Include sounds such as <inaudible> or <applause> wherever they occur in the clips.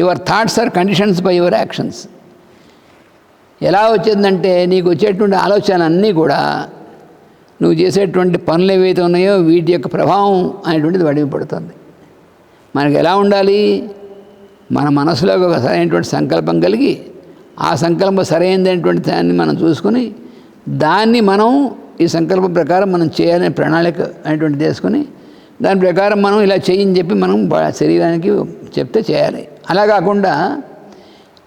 Your thoughts are conditions by your actions. ఎలా వచ్చిందంటే నీకు వచ్చేటువంటి ఆలోచన అన్నీ కూడా నువ్వు చేసేటువంటి పనులు ఏవైతే ఉన్నాయో వీటి యొక్క ప్రభావం అనేటువంటిది వాడికి పడుతుంది. మనకి ఎలా ఉండాలి? మన మనసులో ఒక సరైనటువంటి సంకల్పం కలిగి ఆ సంకల్పం సరైనటువంటి దాన్ని మనం చూసుకుని దాన్ని మనం ఈ సంకల్పం ప్రకారం మనం చేయాలనే ప్రణాళిక అనేటువంటిది చేసుకుని దాని ప్రకారం మనం ఇలా చేయని చెప్పి మనం శరీరానికి చెప్తే చేయాలి. అలా కాకుండా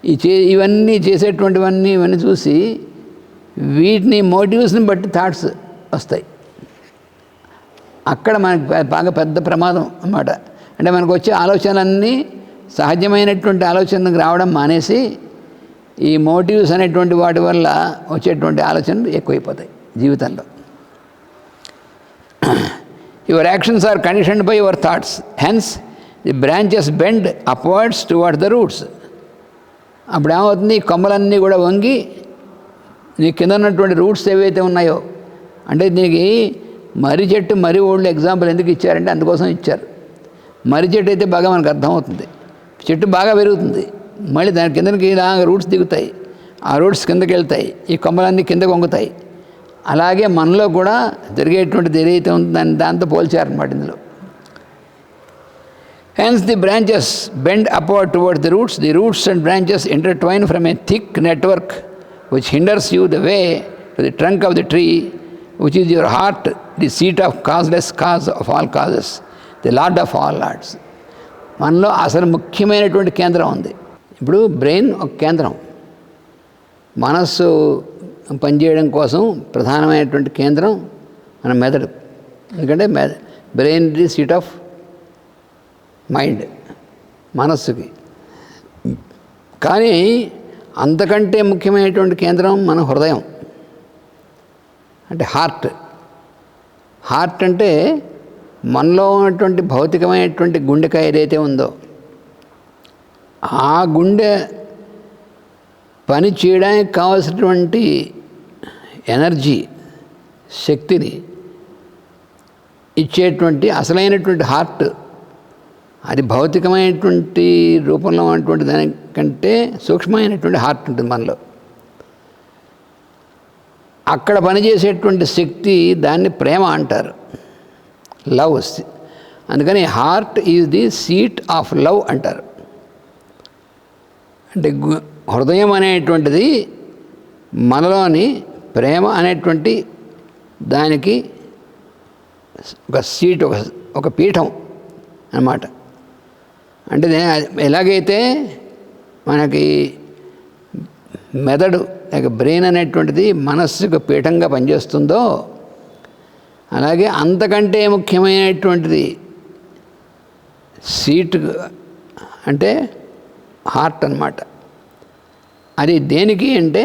ఈ చే ఇవన్నీ చేసేటువంటివన్నీ ఇవన్నీ చూసి వీటిని మోటివ్స్ని బట్టి థాట్స్ వస్తాయి. అక్కడ మనకి బాగా పెద్ద ప్రమాదం అన్నమాట. అంటే మనకు వచ్చే ఆలోచనలన్నీ సహజమైనటువంటి ఆలోచనకు రావడం మానేసి ఈ మోటివ్స్ అనేటువంటి వాటి వల్ల వచ్చేటువంటి ఆలోచనలు ఎక్కువైపోతాయి జీవితంలో. Your actions are conditioned by your thoughts hence the branches bend upwards toward the roots అప్పుడు ఏమవుతుంది ఈ కొమ్మలన్నీ కూడా వంగి నీ కింద ఉన్నటువంటి రూట్స్ ఏవైతే ఉన్నాయో అంటే దీనికి మర్రి చెట్టు మర్రి ఓళ్ళు ఎగ్జాంపుల్ ఎందుకు ఇచ్చారంటే అందుకోసం ఇచ్చారు. మర్రి చెట్టు అయితే బాగా మనకు అర్థమవుతుంది. చెట్టు బాగా పెరుగుతుంది. మళ్ళీ దాని కిందకి ఇలా రూట్స్ దిగుతాయి. ఆ రూట్స్ కిందకి వెళ్తాయి ఈ కొమ్మలన్నీ కిందకు వంగుతాయి. అలాగే మనలో కూడా జరిగేటువంటిది ఏదైతే ఉందో దాన్ని దాంతో పోల్చారనమాట ఇందులో. Hence, the branches bend upward towards the roots. The roots and branches intertwine from a thick network which hinders you the way to the trunk of the tree, which is your heart, the seat of causeless cause of all causes, the Lord of all lords. మనలో అసలు ముఖ్యమైనటువంటి కేంద్రం ఉంది ఇప్పుడు brain ఒక కేంద్రం మనస్సు పనిచేయడం కోసం ప్రధానమైనటువంటి కేంద్రం మన మెదడు ఎందుకంటే మె brain the seat of mind మనస్సుకి. కానీ అంతకంటే ముఖ్యమైనటువంటి కేంద్రం మన హృదయం. అంటే హార్ట్. హార్ట్ అంటే మనలో ఉన్నటువంటి భౌతికమైనటువంటి గుండెకాయ ఏదైతే ఉందో ఆ గుండె పని చేయడానికి కావలసినటువంటి ఎనర్జీ శక్తిని ఇచ్చేటువంటి అసలైనటువంటి హార్ట్ అది భౌతికమైనటువంటి రూపంలో ఉన్నటువంటి దానికంటే సూక్ష్మమైనటువంటి హార్ట్ ఉంటుంది మనలో. అక్కడ పనిచేసేటువంటి శక్తి దాన్ని ప్రేమ అంటారు. లవ్ అందుకని heart is the seat of love అంటారు. అంటే హృదయం అనేటువంటిది మనలోని ప్రేమ అనేటువంటి దానికి ఒక సీట్ ఒక ఒక పీఠం అన్నమాట. అంటే ఎలాగైతే మనకి మెదడు లేక బ్రెయిన్ అనేటువంటిది మనస్సుకు పీఠంగా పనిచేస్తుందో అలాగే అంతకంటే ముఖ్యమైనటువంటిది సీట్ అంటే హార్ట్ అన్నమాట. అది దేనికి అంటే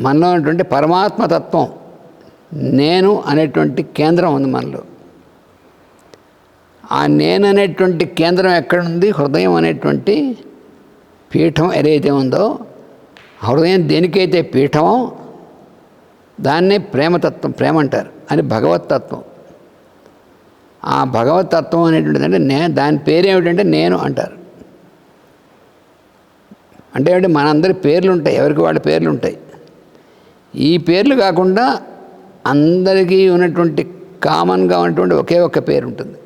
మనలో ఉన్నటువంటి పరమాత్మతత్వం నేను అనేటువంటి కేంద్రం ఉంది మనలో. ఆ నేను అనేటువంటి కేంద్రం ఎక్కడుంది? హృదయం అనేటువంటి పీఠం ఏదైతే ఉందో హృదయం దేనికైతే పీఠమో దాన్నే ప్రేమతత్వం ప్రేమ అంటారు అది భగవతత్వం ఆ భగవతత్వం అనేటువంటిది అంటే నే దాని పేరు ఏమిటంటే నేను అంటారు. అంటే ఏమిటి? మనందరి పేర్లు ఉంటాయి. ఎవరికి వాళ్ళ పేర్లు ఉంటాయి. ఈ పేర్లు కాకుండా అందరికీ ఉన్నటువంటి కామన్గా ఉన్నటువంటి ఒకే ఒక్క పేరు ఉంటుంది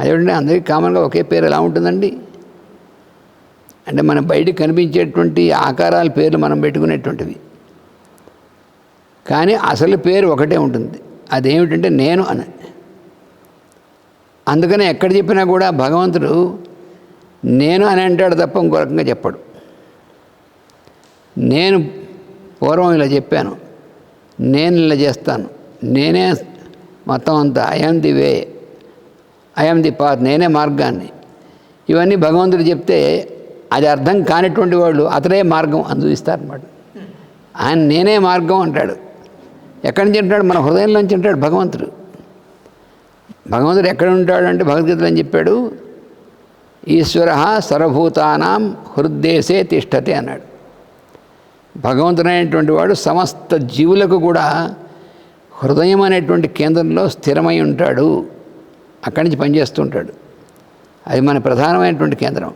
అదేంటంటే అందరికీ కామన్గా ఒకే పేరు ఎలా ఉంటుందండి? అంటే మన బయటకు కనిపించేటువంటి ఆకారాల పేర్లు మనం పెట్టుకునేటువంటివి. కానీ అసలు పేరు ఒకటే ఉంటుంది. అదేమిటంటే నేను అని. అందుకనే ఎక్కడ చెప్పినా కూడా భగవంతుడు నేను అని అంటాడు తప్ప ఇంకో రకంగా చెప్పడు. నేను పూర్వం ఇలా చెప్పాను. నేను ఇలా చేస్తాను. నేనే మొత్తం అంతా I'm the way I'm the path నేనే మార్గాన్ని. ఇవన్నీ భగవంతుడు చెప్తే అది అర్థం కానిటువంటి వాళ్ళు అతడే మార్గం అని ఆయన నేనే మార్గం అంటాడు. ఎక్కడి నుంచి అంటాడు మన హృదయంలోంచి అంటాడు భగవంతుడు. భగవంతుడు ఎక్కడ ఉంటాడు అంటే భగవద్గీతలో అని చెప్పాడు? ఈశ్వర సర్వభూతానాం హృద్దేశే తిష్టతే అన్నాడు. భగవంతుడైనటువంటి వాడు సమస్త జీవులకు కూడా హృదయం అనేటువంటి కేంద్రంలో స్థిరమై ఉంటాడు. అక్కడి నుంచి పనిచేస్తూ ఉంటాడు అది మన ప్రధానమైనటువంటి కేంద్రం.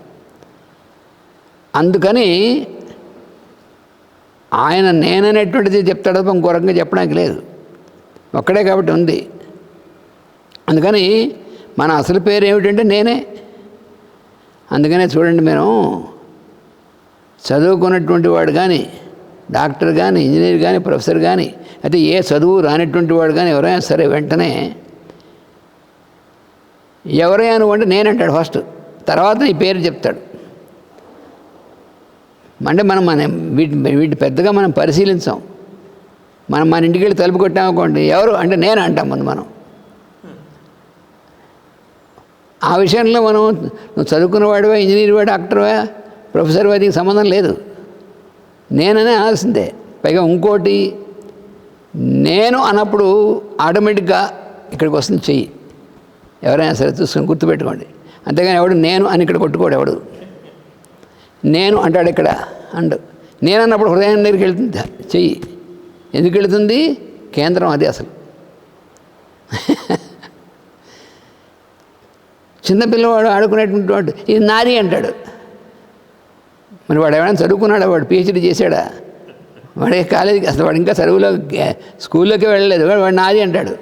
అందుకని ఆయన నేననేటువంటిది చెప్తాడు తప్ప ఇంకో రకంగా చెప్పడానికి లేదు. ఒక్కడే కాబట్టి ఉంది. అందుకని మన అసలు పేరు ఏమిటంటే నేనే. అందుకనే చూడండి మేము చదువుకున్నటువంటి వాడు కానీ డాక్టర్ కానీ ఇంజనీర్ కానీ ప్రొఫెసర్ కానీ అయితే ఏ చదువు రానటువంటి వాడు కానీ ఎవరైనా సరే వెంటనే ఎవరైనా నువ్వు అంటే నేనంటాడు ఫస్ట్. తర్వాత నీ పేరు చెప్తాడు. అంటే మనం మన వీటి వీటి పెద్దగా మనం పరిశీలించాం. మనం మన ఇంటికి వెళ్ళి తలుపు కొట్టామనుకోండి ఎవరు? అంటే నేను అంటాం ముందు మనం. ఆ విషయంలో మనం నువ్వు చదువుకున్నవాడివా ఇంజనీర్ వాడు డాక్టర్వా ప్రొఫెసర్ వాడికి సంబంధం లేదు. నేననే అనాల్సిందే పైగా ఇంకోటి నేను అన్నప్పుడు ఆటోమేటిక్గా ఇక్కడికి వస్తుంది చెయ్యి. ఎవరైనా సరే చూసుకొని గుర్తుపెట్టుకోండి. అంతేగాని ఎవడు నేను అని ఇక్కడ కొట్టుకోడు ఎవడు. నేను అంటాడు ఇక్కడ అండు నేను అన్నప్పుడు హృదయం దగ్గరికి వెళ్తుంది. చెయ్యి. ఎందుకు వెళుతుంది? కేంద్రం అది అసలు. <laughs> చిన్నపిల్లవాడు ఆడుకునేటువంటి వాడు ఇది నాది అంటాడు. మరి వాడు ఎవడైనా చదువుకున్నాడా? వాడు పిహెచ్డీ చేశాడా? వాడే కాలేజీకి అసలు వాడు ఇంకా చదువులో స్కూల్లోకి వెళ్ళలేదు. వాడు వాడు నాది అంటాడు.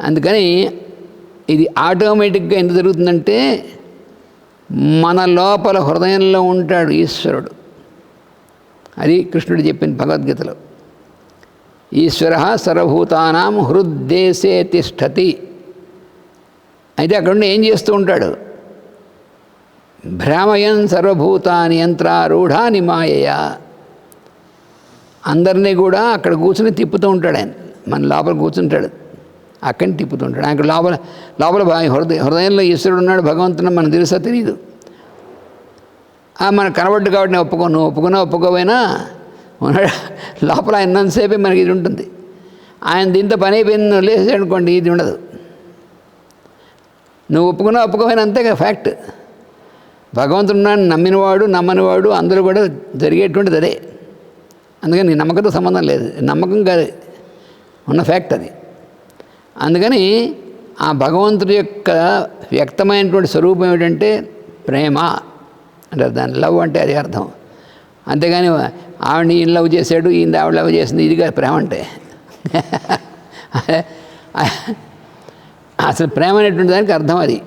అందుకని ఇది ఆటోమేటిక్గా ఎంత జరుగుతుందంటే మన లోపల హృదయంలో ఉంటాడు ఈశ్వరుడు. అది కృష్ణుడు చెప్పింది భగవద్గీతలో. ఈశ్వర సర్వభూతానాం హృద్దేశే తిష్టతి. అయితే అక్కడ ఏం చేస్తూ ఉంటాడు? భ్రామయన్ సర్వభూతాని యంత్రారూఢాని మాయయ. అందరినీ కూడా అక్కడ కూర్చుని తిప్పుతూ ఉంటాడు ఆయన. మన లోపల కూర్చుంటాడు. అక్కడిని తిప్పుతుంటాడు. ఆయనకు ఆయన లోపల లోపల హృదయ హృదయంలో ఈశ్వరుడు ఉన్నాడు భగవంతుడు మనకు తెలుసా తెలియదు మనకు కనబడ్డు కాబట్టి నేను ఒప్పుకో నువ్వు ఒప్పుకున్నా ఒప్పుకోపోయినా ఉన్నాడు. లోపల ఆయన మనకి ఇది ఉంటుంది. ఆయన దీంతో పని అయిపోయింది నువ్వు ఇది ఉండదు. నువ్వు ఒప్పుకున్నా ఒప్పుకోపోయినా అంతేగా ఫ్యాక్ట్ భగవంతుడు ఉన్నాడు నమ్మినవాడు నమ్మనివాడు అందరూ కూడా జరిగేటువంటిది అదే. అందుకని నీ నమ్మకంతో సంబంధం లేదు. నమ్మకం కాదు. ఉన్న ఫ్యాక్ట్ అది. అందుకని ఆ భగవంతుడి యొక్క వ్యక్తమైనటువంటి స్వరూపం ఏమిటంటే ప్రేమ అంటే దాని లవ్ అంటే అది అర్థం. అంతేగాని ఆవిడ ఈయన లవ్ చేశాడు ఈయన ఆవిడ లవ్ చేసింది ఇదిగా ప్రేమ అంటే. అసలు ప్రేమ అనేటువంటి దానికి అర్థం అది.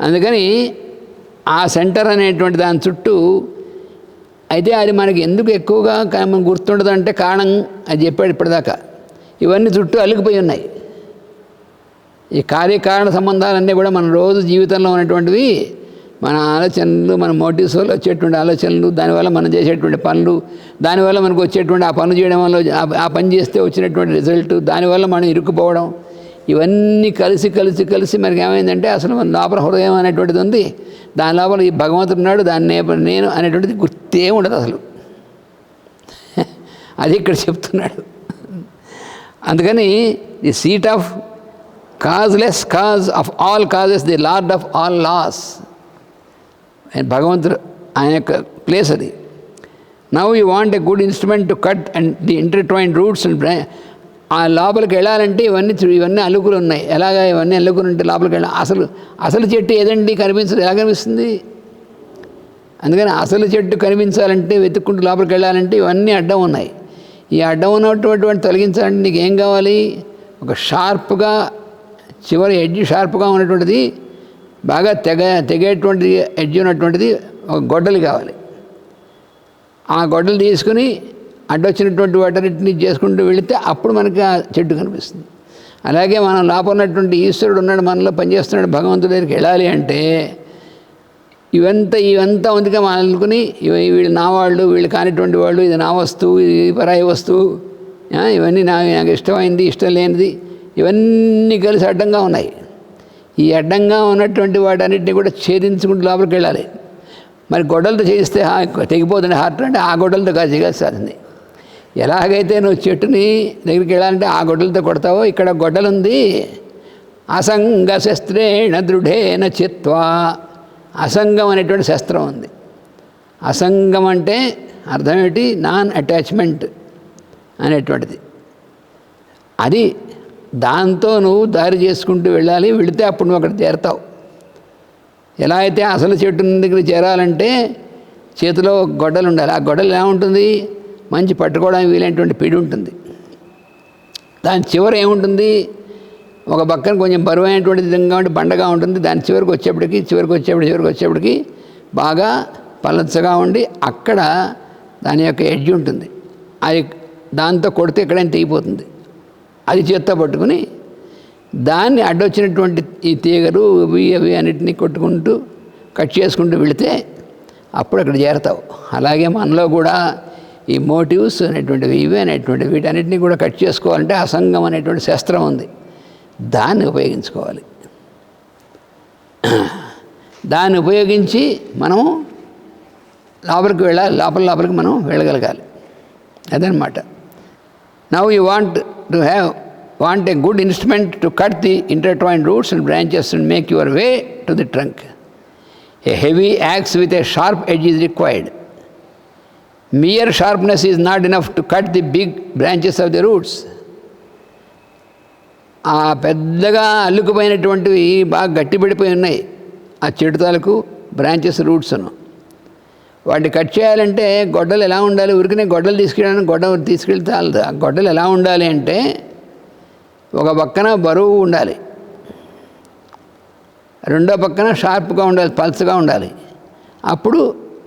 అందుకని ఆ సెంటర్ అనేటువంటి దాని చుట్టూ అయితే అది మనకి ఎందుకు ఎక్కువగా కా- గుర్తుండదు అంటే కారణం అది చెప్పాడు ఇప్పటిదాకా. ఇవన్నీ చుట్టూ అలిగిపోయి ఉన్నాయి. ఈ కార్యకారణ సంబంధాలన్నీ కూడా మన రోజు జీవితంలో ఉన్నటువంటివి మన ఆలోచనలు మన మోటివ్స్ వల్ల వచ్చేటువంటి ఆలోచనలు దానివల్ల మనం చేసేటువంటి పనులు దానివల్ల మనకు వచ్చేటువంటి ఆ పనులు చేయడం వల్ల ఆ- పని చేస్తే వచ్చినటువంటి రిజల్ట్ దానివల్ల మనం ఇరుక్కుపోవడం ఇవన్నీ కలిసి కలిసి కలిసి మనకి ఏమైందంటే అసలు మన లోపల హృదయం అనేటువంటిది ఉంది. దాని లోపల ఈ భగవంతుడు ఉన్నాడు దాని నేను అనేటువంటిది గుర్తే ఉండదు అసలు. <laughs> అది ఇక్కడ చెప్తున్నాడు. అందుకని the seat of causeless cause of all causes the lord of all laws. ఆయన భగవంతుడు ఆయన యొక్క ప్లేస్ అది. Now you want a good instrument to cut and the intertwine roots and ఆ లోపలికి వెళ్ళాలంటే ఇవన్నీ చూ- ఇవన్నీ అలుకులు ఉన్నాయి. ఎలాగా ఇవన్నీ అలుకులు ఉంటే లోపలికి వెళ్ళాలి? అసలు అసలు చెట్టు ఏదండి? కనిపించదు. ఎలా కనిపిస్తుంది? అందుకని అసలు చెట్టు కనిపించాలంటే వెతుక్కుంటూ లోపలికి వెళ్ళాలంటే ఇవన్నీ అడ్డం ఉన్నాయి. ఈ అడ్డం ఉన్నటువంటి తొలగించాలంటే నీకు ఏం కావాలి? ఒక షార్ప్గా చివరి ఎడ్జ్ షార్ప్గా ఉన్నటువంటిది బాగా తెగ తెగేటువంటి ఎడ్జ్ ఉన్నటువంటిది ఒక గొడ్డలు కావాలి. ఆ గొడ్డలు తీసుకుని అడ్డొచ్చినటువంటి వాటన్నిటిని చేసుకుంటూ వెళితే అప్పుడు మనకి ఆ చెట్టు కనిపిస్తుంది. అలాగే మనం లోపల ఉన్నటువంటి ఈశ్వరుడు ఉన్నాడు మనలో పనిచేస్తున్నాడు భగవంతుడి దగ్గరికి వెళ్ళాలి అంటే ఇవంతా ఇవంతా ఉందిగా మనం అనుకుని ఇవి వీళ్ళు నా వాళ్ళు వీళ్ళు కానిటువంటి వాళ్ళు ఇది నా వస్తువు ఇది పరాయి వస్తువు ఇవన్నీ నా నాకు ఇష్టమైంది ఇష్టం లేనిది ఇవన్నీ కలిసి అడ్డంగా ఉన్నాయి. ఈ అడ్డంగా ఉన్నటువంటి వాటన్నిటిని కూడా ఛేదించుకుంటూ లోపలికి వెళ్ళాలి. మరి గొడవలతో చేయిస్తే తెగిపోతుంది హార్ట్ అంటే ఆ గొడవలతో కాదు చేయాల్సింది ఎలాగైతే నువ్వు చెట్టుని దగ్గరికి వెళ్ళాలంటే ఆ గొడ్డలతో కొడతావో ఇక్కడ గొడ్డలుంది అసంగ శస్త్రేణ దృఢేన చిత్వా. అసంగం అనేటువంటి శస్త్రం ఉంది. అసంగం అంటే అర్థం నాన్ అటాచ్మెంట్ అనేటువంటిది. అది దాంతో నువ్వు దారి చేసుకుంటూ వెళ్ళాలి వెళితే అప్పుడు నువ్వు అక్కడ చేరతావు. ఎలా అయితే అసలు చెట్టు దగ్గర చేరాలంటే చేతిలో గొడ్డలు ఉండాలి. ఆ గొడ్డలు ఎలా ఉంటుంది? మంచి పట్టుకోవడానికి వీలైనటువంటి పిడి ఉంటుంది. దాని చివర ఏముంటుంది? ఒక పక్కన కొంచెం బరువైనటువంటి విధంగా ఉంటే బండగా ఉంటుంది. దాని చివరికి వచ్చేప్పటికి చివరికి వచ్చేప్పటికి చివరికి వచ్చేప్పటికి బాగా పలచగా ఉండి అక్కడ దాని యొక్క ఎడ్జ్ ఉంటుంది. అది దాంతో కొడితే ఎక్కడైనా తెగిపోతుంది. అది చేత్తో పట్టుకుని దాన్ని అడ్డొచ్చినటువంటి ఈ తీగలు ఇవి అవి అన్నిటినీ కొట్టుకుంటూ కట్ చేసుకుంటూ వెళితే అప్పుడు అక్కడ చేరతావు. అలాగే మనలో కూడా ఈ మోటివ్స్ అనేటువంటివి ఇవి అనేటువంటివి వీటన్నిటిని కూడా కట్ చేసుకోవాలంటే అసంగం అనేటువంటి శస్త్రం ఉంది. దాన్ని ఉపయోగించుకోవాలి. దాన్ని ఉపయోగించి మనము లోపలికి వెళ్ళాలి లోపల లోపలికి మనం వెళ్ళగలగాలి. అదనమాట now you want to have want a good instrument to cut the intertwine roots and branches and make your way to the trunk a heavy axe with a sharp edge is required mere sharpness is not enough to cut the big branches of the roots ఆ పెద్దగా అల్లుకుపోయినటువంటివి బాగా గట్టిపడిపోయి ఉన్నాయి. ఆ చెట్టు తాలూకు branches రూట్స్ను వాటిని cut చేయాలంటే గొడ్డలు ఎలా ఉండాలి? ఉరికినే గొడ్డలు తీసుకెళ్ళడానికి గొడ్డ తీసుకెళ్తే ఆ గొడ్డలు ఎలా ఉండాలి అంటే ఒక పక్కన బరువు ఉండాలి. రెండో పక్కన షార్ప్గా ఉండాలి పల్స్గా ఉండాలి. అప్పుడు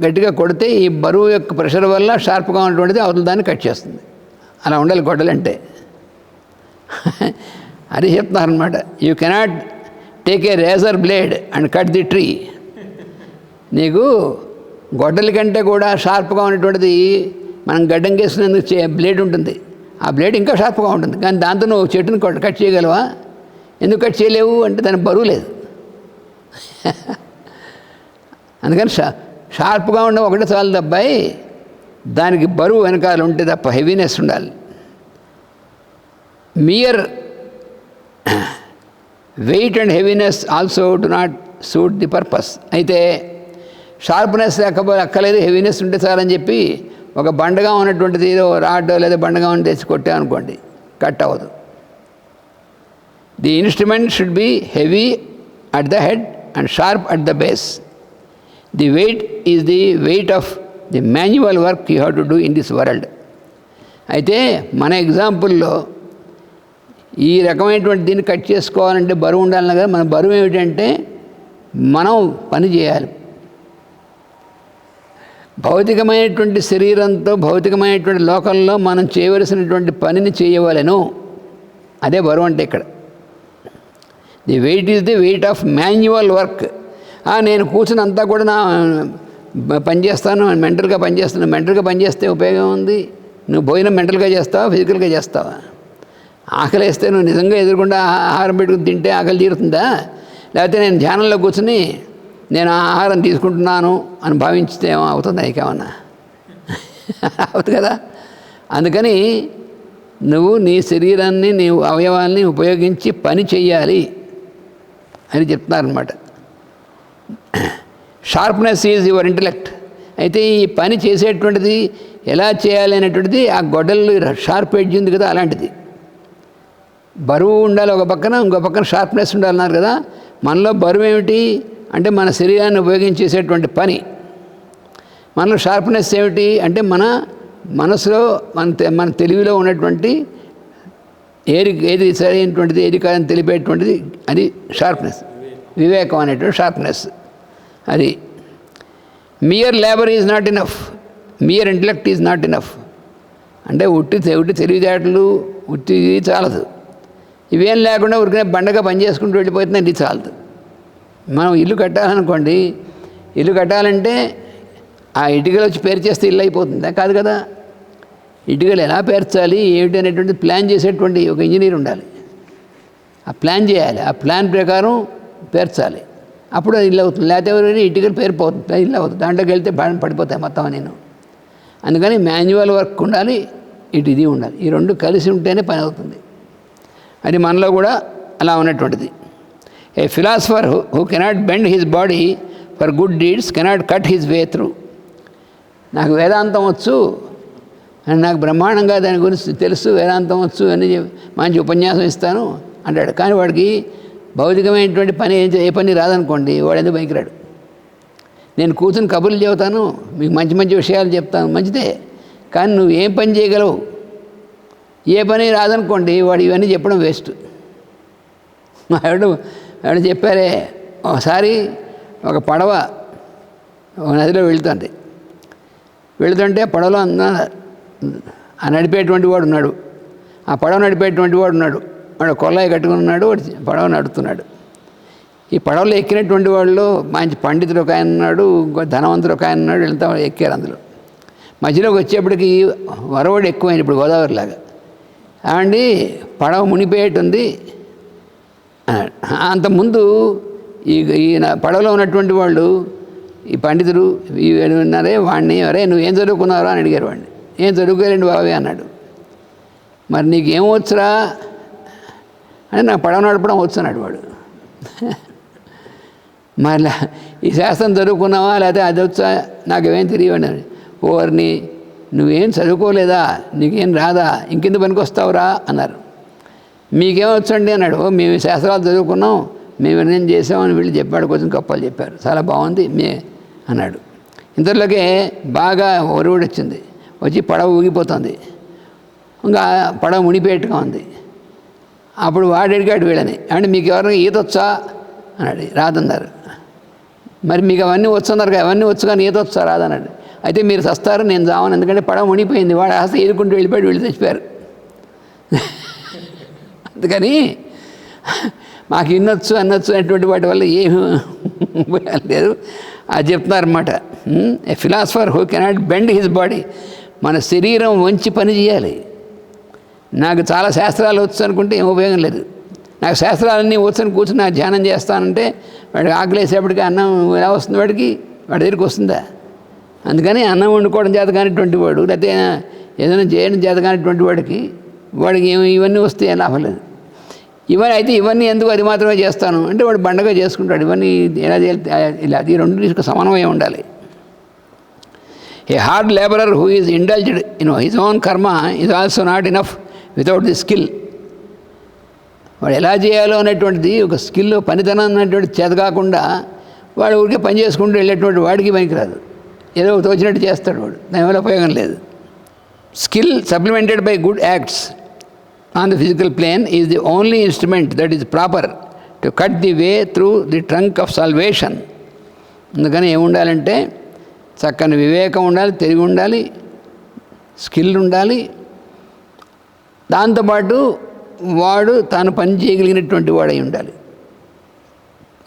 గట్టిగా కొడితే ఈ బరువు యొక్క ప్రెషర్ వల్ల షార్ప్గా ఉన్నటువంటిది అవతల దాన్ని కట్ చేస్తుంది. అలా ఉండాలి గొడ్డలంటే. అది చెప్తున్నారనమాట you cannot take a razor blade and cut the tree నీకు గొడ్డలి కంటే కూడా షార్ప్గా ఉన్నటువంటిది మనం గడ్డం కేసినందుకు చే బ్లేడ్ ఉంటుంది. ఆ బ్లేడ్ ఇంకా షార్ప్గా ఉంటుంది. కానీ దాంతో నువ్వు చెట్టుని కట్ చేయగలవా? ఎందుకు కట్ చేయలేవు? అంటే దానికి బరువు లేదు. <laughs> అందుకని షా షార్ప్గా ఉన్న ఒకటి చాలు అబ్బాయి దానికి బరువు వెనకాల ఉంటే తప్ప హెవీనెస్ ఉండాలి. Mere weight and heaviness also do not suit the purpose అయితే షార్ప్నెస్ లేకపోతే అక్కలేదు హెవీనెస్ ఉంటే చాలని చెప్పి ఒక బండగా ఉన్నటువంటిది ఏదో రాడ్ లేదా బండగా ఉన్న తెచ్చి కొట్టామనుకోండి కట్ అవ్వదు. The instrument should be heavy at the head and sharp at the base the weight is the weight of the manual work you have to do in this world అయితే మన ఎగ్జాంపుల్లో ఈ రకమైనటువంటి దీన్ని కట్ చేసుకోవాలంటే బరువు ఉండాలి కదా. మన బరువు ఏమిటంటే మనం పని చేయాలి. భౌతికమైనటువంటి శరీరంతో భౌతికమైనటువంటి లోకంలో మనం చేయవలసినటువంటి పనిని చేయవలెను. అదే బరువు అంటే ఇక్కడ. The weight is the weight of manual work. నేను కూర్చుని అంతా కూడా నా పనిచేస్తాను మెంటల్గా పనిచేస్తాను మెంటల్గా పనిచేస్తే ఉపయోగం ఉంది. నువ్వు భోజనం మెంటల్గా చేస్తావా ఫిజికల్గా చేస్తావా? ఆకలి వేస్తే నువ్వు నిజంగా ఎదురుకుండా ఆహారం పెట్టుకుని తింటే ఆకలి తీరుతుందా? లేకపోతే నేను ధ్యానంలో కూర్చుని నేను ఆ ఆహారం తీసుకుంటున్నాను అని భావించితే ఏమో ఏమన్నా? ఇంకేమన్నా అవుతుంది కదా? అందుకని నువ్వు నీ శరీరాన్ని నీ అవయవాల్ని ఉపయోగించి పని చెయ్యాలి అని చెప్తున్నారనమాట షార్ప్నెస్ ఈజ్ యువర్ ఇంటలెక్ట్ అయితే ఈ పని చేసేటువంటిది ఎలా చేయాలి అనేటువంటిది ఆ గొడ్డలు షార్ప్ ఎడ్జ్ ఉంది కదా అలాంటిది. బరువు ఉండాలి ఒక పక్కన ఇంకో పక్కన షార్ప్నెస్ ఉండాలన్నారు కదా. మనలో బరువు ఏమిటి? అంటే మన శరీరాన్ని ఉపయోగించేసేటువంటి పని. మనలో షార్ప్నెస్ ఏమిటి? అంటే మన మనసులో మన మన తెలివిలో ఉన్నటువంటి ఏది ఏది సరైనటువంటిది ఏది కాదని తెలిపేటువంటిది అది షార్ప్నెస్ వివేకం అనేటువంటి షార్ప్నెస్ అది. Mere labour is not enough mere intellect is not enough అంటే ఉట్టి ఉట్టి తెలివితేటలు ఉట్టి చాలదు. ఇవేం లేకుండా ఊరికనే బండగా పని చేసుకుంటూ వెళ్ళిపోతుందండి ఇది చాలదు. మనం ఇల్లు కట్టాలనుకోండి ఇల్లు కట్టాలంటే ఆ ఇటుకలు వచ్చి పేర్చేస్తే ఇల్లు అయిపోతుందా. కాదు కదా? ఇటుకలు ఎలా పేర్చాలి ఏమిటి అనేటువంటి ప్లాన్ చేసేటువంటి ఒక ఇంజనీర్ ఉండాలి. ఆ ప్లాన్ చేయాలి ఆ ప్లాన్ ప్రకారం పేర్చాలి. అప్పుడు అది ఇల్లు అవుతుంది. లేకపోతే ఎవరైనా ఇటుకలు పేరిపోతుంది ఇల్లు అవుతుంది. దాంట్లోకి వెళ్తే బాగా పడిపోతాయి మొత్తం నేను అందుకని మాన్యువల్ వర్క్ ఉండాలి ఇటు ఇది ఉండాలి. ఈ రెండు కలిసి ఉంటేనే పని అవుతుంది. అది మనలో కూడా అలా ఉన్నటువంటిది. A philosopher who cannot bend his body for good deeds cannot cut his way through నాకు వేదాంతం వచ్చు అని నాకు బ్రహ్మాండంగా దాని గురించి తెలుసు వేదాంతం వచ్చు అని మంచి ఉపన్యాసం ఇస్తాను అంటాడు. కానీ వాడికి భౌతికమైనటువంటి పని ఏం ఏ పని రాదనుకోండి వాడు ఎందుకు పనికిరాడు? నేను కూర్చుని కబుర్లు చెబుతాను మీకు మంచి మంచి విషయాలు చెప్తాను మంచిదే. కానీ నువ్వు ఏం పని చేయగలవు? ఏ పని రాదనుకోండి వాడు ఇవన్నీ చెప్పడం వేస్ట్. ఆవిడ ఆవిడ చెప్పారే ఒకసారి ఒక పడవ ఒక నదిలో వెళుతుంది వెళుతుంటే పడవలో అన్న ఆ నడిపేటువంటి వాడు ఉన్నాడు. ఆ పడవ నడిపేటువంటి వాడు ఉన్నాడు. వాడు కొల్లాయి కట్టుకుని ఉన్నాడు వాడు పడవ నడుపుతున్నాడు. ఈ పడవలో ఎక్కినటువంటి వాళ్ళు మంచి పండితుడు ఒక ఆయన ఉన్నాడు ఇంకో ధనవంతుడు ఒక ఆయన ఉన్నాడు వెళ్తా ఎక్కారు అందులో. మధ్యలోకి వచ్చేప్పటికి వరవడు ఎక్కువైంది ఇప్పుడు గోదావరిలాగా. ఏమండి? పడవ మునిపోయేటుంది అంతకుముందు ఈ ఈయన పడవలో ఉన్నటువంటి వాళ్ళు ఈ పండితుడు ఈ ఉన్నారే వాడిని అరే నువ్వు ఏం చదువుకున్నారా అని అడిగారు వాడిని ఏం చదువుకోలేండి బాబే అన్నాడు. మరి నీకు ఏం వచ్చురా అని నాకు పడవ నడపడం వచ్చు అన్నాడు వాడు. మళ్ళీ ఈ శాస్త్రం చదువుకున్నావా? లేకపోతే అది వచ్చా? నాకేమేం తెలియవండి ఓర్ని నువ్వేం చదువుకోలేదా? నీకేం రాదా? ఇంకెందు పనికి వస్తావురా అన్నారు. మీకేమొచ్చండి? అన్నాడు. మేము శాస్త్రాలు చదువుకున్నాం. మేము నిర్ణయం చేసామని వీళ్ళు చెప్పాడు. కొంచెం గొప్పలు చెప్పారు. చాలా బాగుంది. మే అన్నాడు. ఇంతలోకే బాగా ఒరువుడు వచ్చింది వచ్చి పడవ ఊగిపోతుంది. ఇంకా పడవ మునిపేట్టుగా ఉంది. అప్పుడు వాడు అడిగాడు వీళ్ళని అంటే మీకు ఎవరైనా ఈత వచ్చా? అన్నాడు. రాదన్నారు. మరి మీకు అవన్నీ వచ్చన్నారు కదా. అవన్నీ వచ్చు కానీ ఈత వచ్చా? రాదన్నాడు. అయితే మీరు సస్తారు నేను చావను ఎందుకంటే పడవ మునిగిపోయింది. వాడు ఆశ ఎదుర్కొంటూ వెళ్ళిపోయాడు వీళ్ళు చచ్చిపోయారు. అందుకని మాకు ఇన్నొచ్చు అన్నొచ్చు అనేటువంటి వాటి వల్ల ఏమి లేదు అది చెప్తున్నారన్నమాట. A philosopher who cannot bend his body మన శరీరం వంచి పని చేయాలి. నాకు చాలా శాస్త్రాలు వచ్చు అనుకుంటే ఏం ఉపయోగం లేదు. నాకు శాస్త్రాలన్నీ వచ్చని కూర్చుని నాకు ధ్యానం చేస్తానంటే వాడికి ఆకలేసేపటికి అన్నం ఎలా వస్తుంది వాడికి? వాడి దగ్గరికి వస్తుందా? అందుకని అన్నం వండుకోవడం చేత కానిటువంటి వాడు లేకపోతే ఏదైనా చేయడం చేత కానిటువంటి వాడికి వాడికి ఏమి ఇవన్నీ వస్తే ఏం లాభం లేదు. ఇవన్నీ అయితే ఇవన్నీ ఎందుకు అది మాత్రమే చేస్తాను? అంటే వాడు బండగా చేసుకుంటాడు. ఇవన్నీ ఎలా చేయాలి? ఇలా అది రెండు సమన్వయం ఉండాలి. A hard labourer who is indulged in his own karma is also not enough without the skill వాడు ఎలా చేయాలో అనేటువంటిది ఒక స్కిల్ పనితనం అనేటువంటి చేత కాకుండా వాడు ఊరికే పని చేసుకుంటూ వెళ్ళేటువంటి వాడికి పనికిరాదు. ఏదో తోచినట్టు చేస్తాడు వాడు. దానివల్ల ఉపయోగం లేదు. Skill supplemented by good acts on the physical plane is the only instrument that is proper to cut the way through the trunk of salvation అందుకని ఏముండాలంటే చక్కని వివేకం ఉండాలి తెలివి ఉండాలి స్కిల్ ఉండాలి. దాంతోపాటు వాడు తాను పని చేయగలిగినటువంటి వాడై ఉండాలి.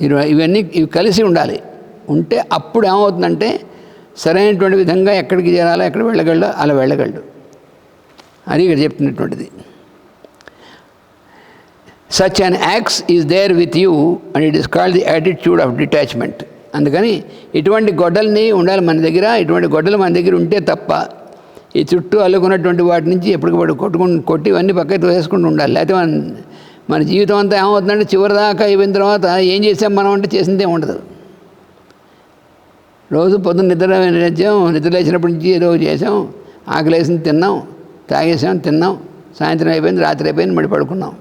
ఇరు- ఇవన్నీ ఇవి కలిసి ఉండాలి. ఉంటే అప్పుడు ఏమవుతుందంటే సరైనటువంటి విధంగా ఎక్కడికి చేరాలో ఎక్కడ వెళ్ళగలడో అలా వెళ్ళగలడు. అని ఇక్కడ చెప్తున్నటువంటిది. Such an axe is there with you and it is called the attitude of detachment అందుకని ఇటువంటి గొడ్డల్ని ఉండాలి మన దగ్గర ఇటువంటి గొడ్డలు మన దగ్గర ఉంటే తప్ప ఈ చుట్టూ అల్లుకున్నటువంటి వాటి నుంచి ఎప్పటికప్పుడు కొట్టుకుని కొట్టి ఇవన్నీ పక్కకి తోసేసుకుంటూ ఉండాలి. లేకపోతే మన మన జీవితం అంతా ఏమవుతుందంటే చివరిదాకా అయిపోయిన తర్వాత ఏం చేసాం మనం అంటే చేసిందే ఉండదు. రోజు పొద్దున్న నిద్ర లేచాం నిద్ర లేచినప్పటి నుంచి ఏదో చేసాం ఆకలేసింది తిన్నాం తాగేసాం తిన్నాం. సాయంత్రం అయిపోయింది రాత్రి అయిపోయింది మళ్ళీ పడుకున్నాం.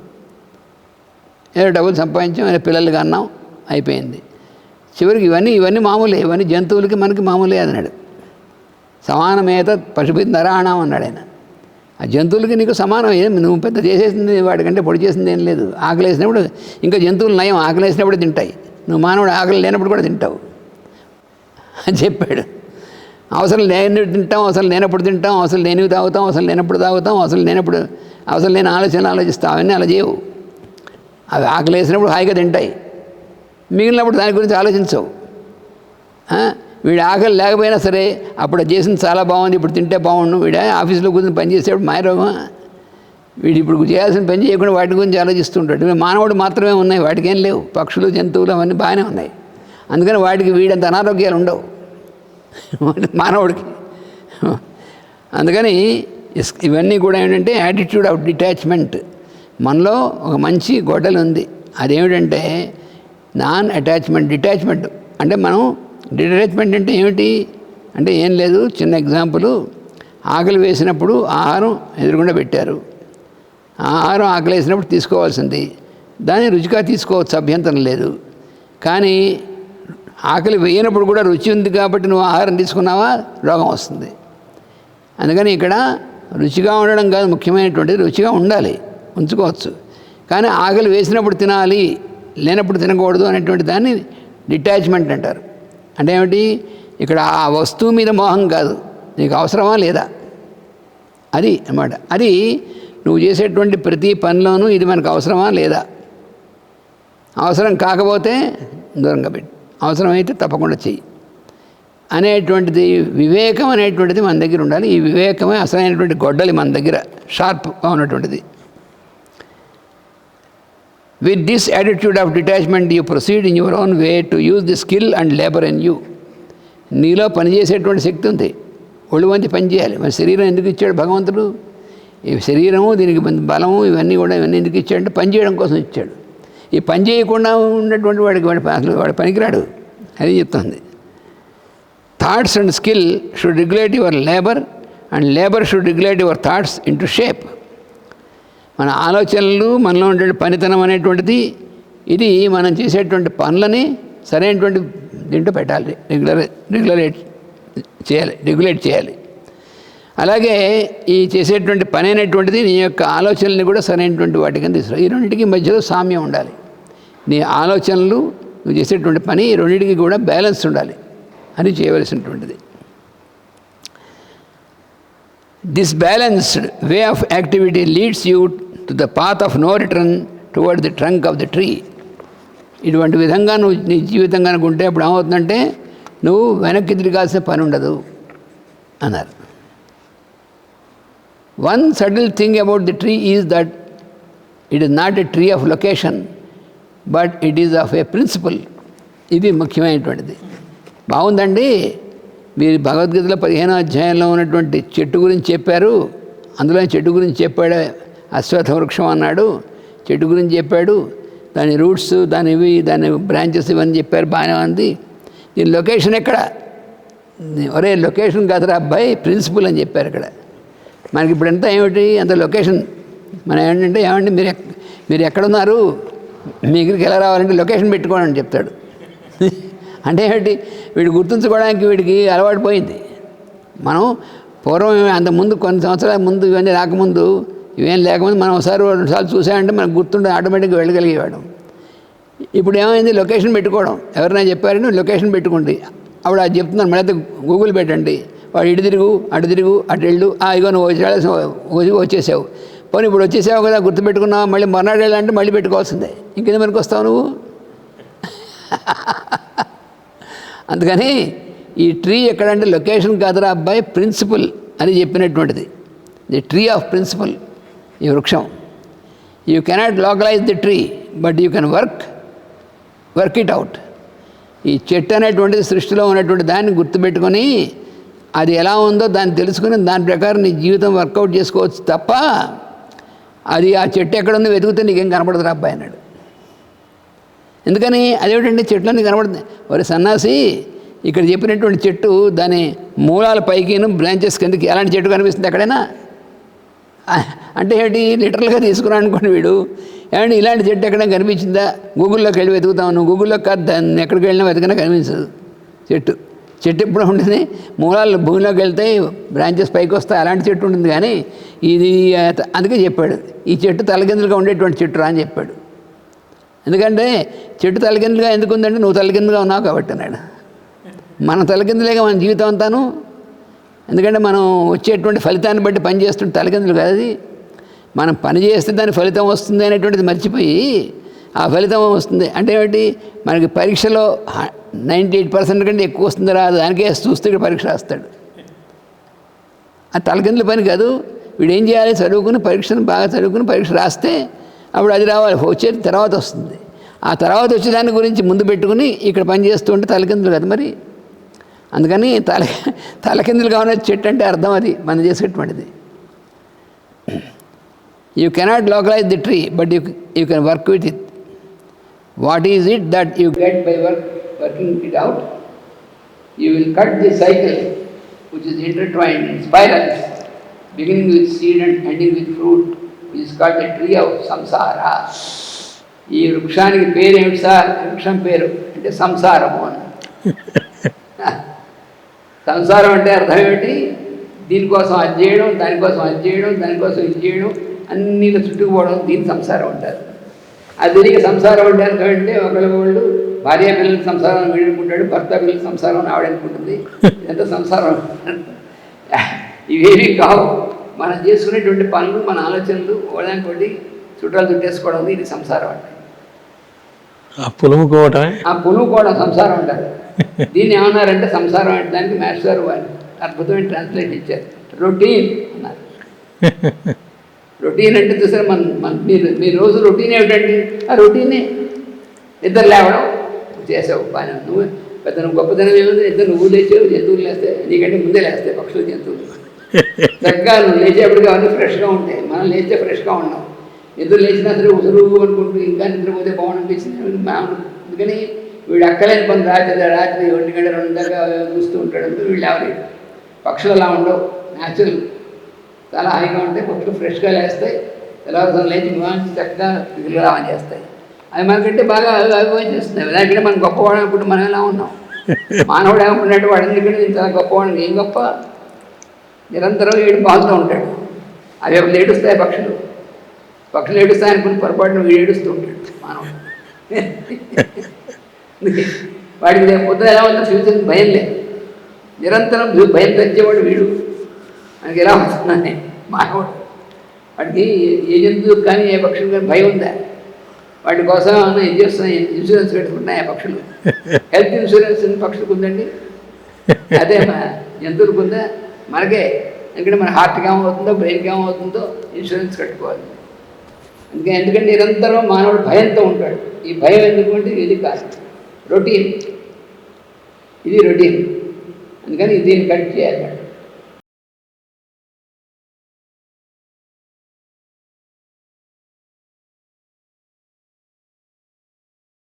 ఏదో డబ్బులు సంపాదించాం ఏదో పిల్లలకి అన్నాం అయిపోయింది. చివరికి ఇవన్నీ ఇవన్నీ మామూలే ఇవన్నీ జంతువులకి మనకి మామూలే అన్నాడు. సమానమేత పశుపతి నరాణం అన్నాడు ఆయన. ఆ జంతువులకి నీకు సమానం ఏం నువ్వు పెద్ద చేసేసింది వాడికంటే పొడి చేసింది ఏం లేదు. ఆకలి వేసినప్పుడు ఇంకా జంతువులు నయం ఆకలి వేసినప్పుడు తింటాయి. నువ్వు మానవుడు ఆకలి లేనప్పుడు కూడా తింటావు. అని చెప్పాడు. అవసరం లేని తింటాం అవసరం లేనప్పుడు తింటాం అవసరం లేనివి తాగుతాం అవసరం లేనప్పుడు తాగుతాం అవసరం లేనప్పుడు అవసరం లేని ఆలోచనలు ఆలోచిస్తాం అవన్నీ అలా చేయవు. అవి ఆకలి వేసినప్పుడు హాయిగా తింటాయి. మిగిలినప్పుడు దాని గురించి ఆలోచించవు. వీడు ఆకలి లేకపోయినా సరే అప్పుడు చేసింది చాలా బాగుంది ఇప్పుడు తింటే బాగుండు. వీడు ఆఫీస్లో కూర్చొని పని చేసేప్పుడు మాయరోగం వీడు ఇప్పుడు చేయాల్సిన పని చేయకుండా వాటి గురించి ఆలోచిస్తుంటాడు. మానవుడు మాత్రమే ఉన్నాయి వాటికి ఏం లేవు. పక్షులు జంతువులు అవన్నీ బాగానే ఉన్నాయి. అందుకని వాటికి వీడంత అనారోగ్యాలు ఉండవు. మానవుడికి. అందుకని ఇస్- ఇవన్నీ కూడా ఏంటంటే యాటిట్యూడ్ ఆఫ్ డిటాచ్మెంట్ మనలో ఒక మంచి గొడ్డలు ఉంది. అదేమిటంటే నాన్ అటాచ్మెంట్ డిటాచ్మెంట్ అంటే మనం డిటాచ్మెంట్ అంటే ఏమిటి? అంటే ఏం లేదు. చిన్న ఎగ్జాంపుల్ ఆకలి వేసినప్పుడు ఆహారం ఎదురుగుండా పెట్టారు. ఆహారం ఆకలి వేసినప్పుడు తీసుకోవాల్సింది. దాన్ని రుచిగా తీసుకోవచ్చు అభ్యంతరం లేదు. కానీ ఆకలి వేయనప్పుడు కూడా రుచి ఉంది కాబట్టి నువ్వు ఆహారం తీసుకున్నావా? రోగం వస్తుంది. అందుకని ఇక్కడ రుచిగా ఉండడం కాదు ముఖ్యమైనటువంటిది రుచిగా ఉండాలి ఉంచుకోవచ్చు. కానీ ఆకలి వేసినప్పుడు తినాలి లేనప్పుడు తినకూడదు అనేటువంటి దాన్ని డిటాచ్మెంట్ అంటారు. అంటే ఏమిటి? ఇక్కడ ఆ వస్తువు మీద మోహం కాదు. నీకు అవసరమా లేదా? అది అన్నమాట. అది నువ్వు చేసేటువంటి ప్రతి పనిలోనూ ఇది మనకు అవసరమా లేదా? అవసరం కాకపోతే దూరంగా పెట్టు. అవసరమైతే తప్పకుండా చెయ్యి. అనేటువంటిది వివేకం అనేటువంటిది మన దగ్గర ఉండాలి. ఈ వివేకమే అసలైనటువంటి గొడ్డలి మన దగ్గర షార్ప్గా ఉన్నటువంటిది. With this attitude of detachment you proceed in your own way to use the skill and labour in you నీలో పనిచేసేటువంటి శక్తి ఉంది. ఒళ్ళు వంచి పనిచేయాలి మన శరీరం ఎందుకు ఇచ్చాడు భగవంతుడు? ఈ శరీరము దీనికి బలము ఇవన్నీ కూడా ఇవన్నీ ఎందుకు ఇచ్చాడంటే పని చేయడం కోసం ఇచ్చాడు. ఈ పని చేయకుండా ఉన్నటువంటి వాడికి వాడి అసలు వాడు పనికిరాడు. అది చెప్తుంది. Thoughts and skill should regulate your labour and labour should regulate your thoughts into shape మన ఆలోచనలు మనలో ఉండే పనితనం అనేటువంటిది ఇది మనం చేసేటువంటి పనులని సరైనటువంటి దీంట్లో పెట్టాలి. రెగ్యులర్ రెగ్యులరేట్ చేయాలి రెగ్యులేట్ చేయాలి. అలాగే ఈ చేసేటువంటి పని అనేటువంటిది నీ యొక్క ఆలోచనల్ని కూడా సరైనటువంటి వాటికి తీసుకురా. ఈ రెండింటికి మధ్యలో సామ్యం ఉండాలి. నీ ఆలోచనలు నువ్వు చేసేటువంటి పని రెండింటికి కూడా బ్యాలెన్స్ ఉండాలి అని చేయవలసినటువంటిది. This balanced way of activity leads you to the path of no return toward the trunk of the tree ఇటువంటి విధంగా నువ్వు నీ జీవితం కనుక ఉంటే అప్పుడు ఏమవుతుందంటే నువ్వు వెనక్కి తిరగాల్సిన పని ఉండదు అన్నారు. One subtle thing about the tree is that it is not a tree of location but it is of a principle. ఇది ముఖ్యమైనటువంటిది. బాగుందండి. మీరు భగవద్గీతలో పదిహేనో అధ్యాయంలో ఉన్నటువంటి చెట్టు గురించి చెప్పారు. అందులో చెట్టు గురించి చెప్పాడు అశ్వత్థ వృక్షం అన్నాడు. చెట్టు గురించి చెప్పాడు. దాని రూట్స్ దాని ఇవి దాని బ్రాంచెస్ ఇవన్నీ చెప్పారు. బాగానే ఉంది. దీని లొకేషన్ ఎక్కడ? ఒరే లొకేషన్ కాదురా అబ్బాయి ప్రిన్సిపల్ అని చెప్పారు ఇక్కడ. మనకి ఇప్పుడు ఎంత ఏమిటి? అంత లొకేషన్. మనం ఏంటంటే ఏమండి మీరు మీరు ఎక్కడున్నారు? మీ దగ్గరికి ఎలా రావాలంటే లొకేషన్ పెట్టుకోండి అని చెప్తాడు. <laughs> అంటే ఏమిటి? వీడు గుర్తుంచుకోవడానికి వీడికి అలవాటు పోయింది. మనం పూర్వం అంత ముందు కొన్ని సంవత్సరాల ముందు ఇవన్నీ రాకముందు ఇవేం లేకముందు మనం ఒకసారి రెండుసార్లు చూసామంటే మనకు గుర్తుండే ఆటోమేటిక్గా వెళ్ళగలిగేవాడు ఇప్పుడు ఏమైంది? లొకేషన్ పెట్టుకోవడం. ఎవరైనా చెప్పారని లొకేషన్ పెట్టుకోండి. అప్పుడు అది చెప్తున్నాను మళ్ళీ గూగుల్ పెట్టండి. వాడు ఇటు తిరుగు అటు తిరుగు అటు వెళ్ళు. ఆ ఇగో నువ్వు వచ్చి- వచ్చేసావు. పోనీ ఇప్పుడు వచ్చేసావు కదా గుర్తుపెట్టుకున్నావు? మళ్ళీ మర్నాడు వెళ్ళాలంటే మళ్ళీ పెట్టుకోవాల్సిందే. ఇంకెందుకు మనకు వస్తావు నువ్వు? <laughs> అందుకని ఈ ట్రీ ఎక్కడంటే లొకేషన్ కాదురా అబ్బాయి ప్రిన్సిపల్ అని చెప్పినటువంటిది. ది ట్రీ ఆఫ్ ప్రిన్సిపల్ ఈ వృక్షం. You cannot localise the tree but you can work work it out ఈ చెట్టు అనేటువంటిది సృష్టిలో ఉన్నటువంటి దాన్ని గుర్తుపెట్టుకొని అది ఎలా ఉందో దాన్ని తెలుసుకుని దాని ప్రకారం నీ జీవితం వర్కౌట్ చేసుకోవచ్చు తప్ప అది ఆ చెట్టు ఎక్కడ ఉందో వెతుకుతే నీకేం కనపడదు అబ్బాయి అన్నాడు. ఎందుకని? అదేమిటంటే చెట్లన్నీ కనబడుతుంది మరి సన్నాసి ఇక్కడ చెప్పినటువంటి చెట్టు దాని మూలాల పైకిను బ్రాంచెస్ కిందకి ఎలాంటి చెట్టు కనిపిస్తుంది ఎక్కడైనా? అంటే ఏంటి? లిటరల్గా తీసుకురా అనుకోండి వీడు. ఏమంటే ఇలాంటి చెట్టు ఎక్కడైనా కనిపించిందా? గూగుల్లోకి వెళ్ళి వెతుకుతాను గూగుల్లో కాదు దాన్ని ఎక్కడికి వెళ్ళినా వెతకనా కనిపించదు చెట్టు. చెట్టు ఎప్పుడు ఉంటుంది. మూలాలు భూమిలోకి వెళ్తాయి బ్రాంచెస్ పైకి వస్తాయి అలాంటి చెట్టు ఉంటుంది కానీ ఇది అందుకే చెప్పాడు. ఈ చెట్టు తలకిందులుగా ఉండేటువంటి చెట్టు రా అని చెప్పాడు. ఎందుకంటే చెట్టు తలకిందులుగా ఎందుకు ఉందంటే నువ్వు తలకిందులుగా ఉన్నావు కాబట్టి అన్నాడు. మన తలకిందులేగా మన జీవితం అంతాను. ఎందుకంటే మనం వచ్చేటువంటి ఫలితాన్ని బట్టి పని చేస్తుంటే తలకిందులు కాదు అది. మనం పని చేస్తే దాని ఫలితం వస్తుంది అనేటువంటిది మర్చిపోయి ఆ ఫలితం వస్తుంది. అంటే ఏమిటి? మనకి పరీక్షలో నైంటీ ఎయిట్ పర్సెంట్ కంటే ఎక్కువ వస్తుంది రాదు. దానికే చూస్తే ఇక్కడ పరీక్ష రాస్తాడు. ఆ తలకిందుల పని కాదు. వీడు ఏం చేయాలి? చదువుకుని పరీక్షను బాగా చదువుకుని పరీక్ష రాస్తే అప్పుడు అది రావాలి. వచ్చేది తర్వాత వస్తుంది. ఆ తర్వాత వచ్చే దాని గురించి ముందు పెట్టుకుని ఇక్కడ పని చేస్తూ ఉంటే తలకిందులు కదా మరి. అందుకని తల తలకిందులు కావాలని చెట్టు అంటే అర్థం అది. మనం చేసేటువంటిది. You cannot localise the tree but you you can work with it what is it that you get by work working it out you will cut the cycle which is intertwined in spirals, beginning with seed and ending with fruit, which is called the tree of samsara. ఈ వృక్షానికి పేరు ఏమిటి sir? వృక్షం పేరు అంటే సంసారము అని. <laughs> సంసారం అంటే అర్థం ఏమిటి? దీనికోసం అది చేయడం దానికోసం అది చేయడం దానికోసం ఇది చేయడం అన్నీ చుట్టుకుపోవడం దీని సంసారం అంటారు. అది సంసారం అంటే అర్థం ఏంటంటే ఒకరి వాళ్ళు భార్య పిల్లల సంసారం వీడుకుంటాడు భర్త పిల్లల సంసారం అని ఆవిడ అనుకుంటుంది ఎంత సంసారం? ఇవేమీ కావు. మనం చేసుకునేటువంటి పనులు మన ఆలోచనలు ఒకదానికోటి చుట్టాలు చుట్టేసుకోవడం ఇది సంసారం అంటే. ఆ పులుముకోవటమే? ఆ పులుకోవడం సంసారం అంటారు దీన్ని ఏమన్నారంటే సంసారం అంటే దానికి మాస్టర్ వారు అద్భుతమైన ట్రాన్స్లేట్ ఇచ్చారు. రొటీన్ అన్నారు. రొటీన్ అంటే చూసారు మన మన మీరు మీ రోజు రొటీన్ ఏమిటండి? ఆ రొటీనే. ఇద్దరు లేవడం చేసావు. పని నువ్వు పెద్ద నువ్వు గొప్పతనం ఏముంది? ఇద్దరు నువ్వు లేచావు జంతువులు లేస్తే నీకంటే ముందే లేస్తాయి పక్షులు జంతువులు. చక్కగా నువ్వు లేచేప్పటికి అవన్నీ ఫ్రెష్గా ఉంటాయి. మనం లేచే ఫ్రెష్గా ఉన్నాం. నిద్ర లేచినా సరే ఉసురు అనుకుంటూ ఇంకా నిద్రపోతే బాగుంటుంది అందుకని వీడు అక్కలేని పని రాత్రి రాత్రి ఒంటి గంట రెండు దాకా చూస్తూ ఉంటాడు. అంటే వీళ్ళు ఎవరు పక్షులు అలా ఉండవు. న్యాచురల్ చాలా హాయిగా ఉంటాయి. పక్షులు ఫ్రెష్గా లేస్తాయి. తెల్లవారుజాము లేచి మంచి చక్కగా విగ్రహం చేస్తాయి. అది మనకంటే బాగా అభిప్రాయం చేస్తున్నాయి దానికంటే మనం గొప్పవాడు అనుకుంటే మనం ఎలా ఉన్నాం? మానవుడు ఏమనుకున్నట్టు వాడు ఎందుకంటే నేను చాలా గొప్పవాడు ఏం గొప్ప? నిరంతరం ఏడు బాగుతూ ఉంటాడు. అవి అప్పుడు ఏడుస్తాయి పక్షులు. పక్షులు ఏడుస్తాయి అనుకుని పొరపాటున వీడు ఏడుస్తూ ఉంటాడు మానవుడు. వాడికి రేపు పొద్దున ఎలా ఉందో ఫ్యూచర్ భయం లేదు. నిరంతరం భయం తెచ్చేవాడు వీడు. మనకి ఎలా వస్తున్నాయి మానవుడు. వాడికి ఏ జంతువుకి కానీ ఏ పక్షులు కానీ భయం ఉందా? వాటి కోసం ఏమైనా ఏం చేస్తున్నాయి ఇన్సూరెన్స్ పెట్టుకుంటున్నాయి ఆ పక్షులు హెల్త్ ఇన్సూరెన్స్ పక్షులకు ఉందండి? అదే జంతువులకు ఉందా? మనకే. ఎందుకంటే మన హార్ట్కి ఏమవుతుందో బ్రెయిన్కి ఏమవుతుందో ఇన్సూరెన్స్ కట్టుకోవాలి. అందుకే ఎందుకంటే నిరంతరం మానవుడు భయంతో ఉంటాడు. ఈ భయం ఎందుకంటే ఇది కాదు. రొటీన్ ఇది రొటీన్ అందుకని దీన్ని కట్ చేయాలి.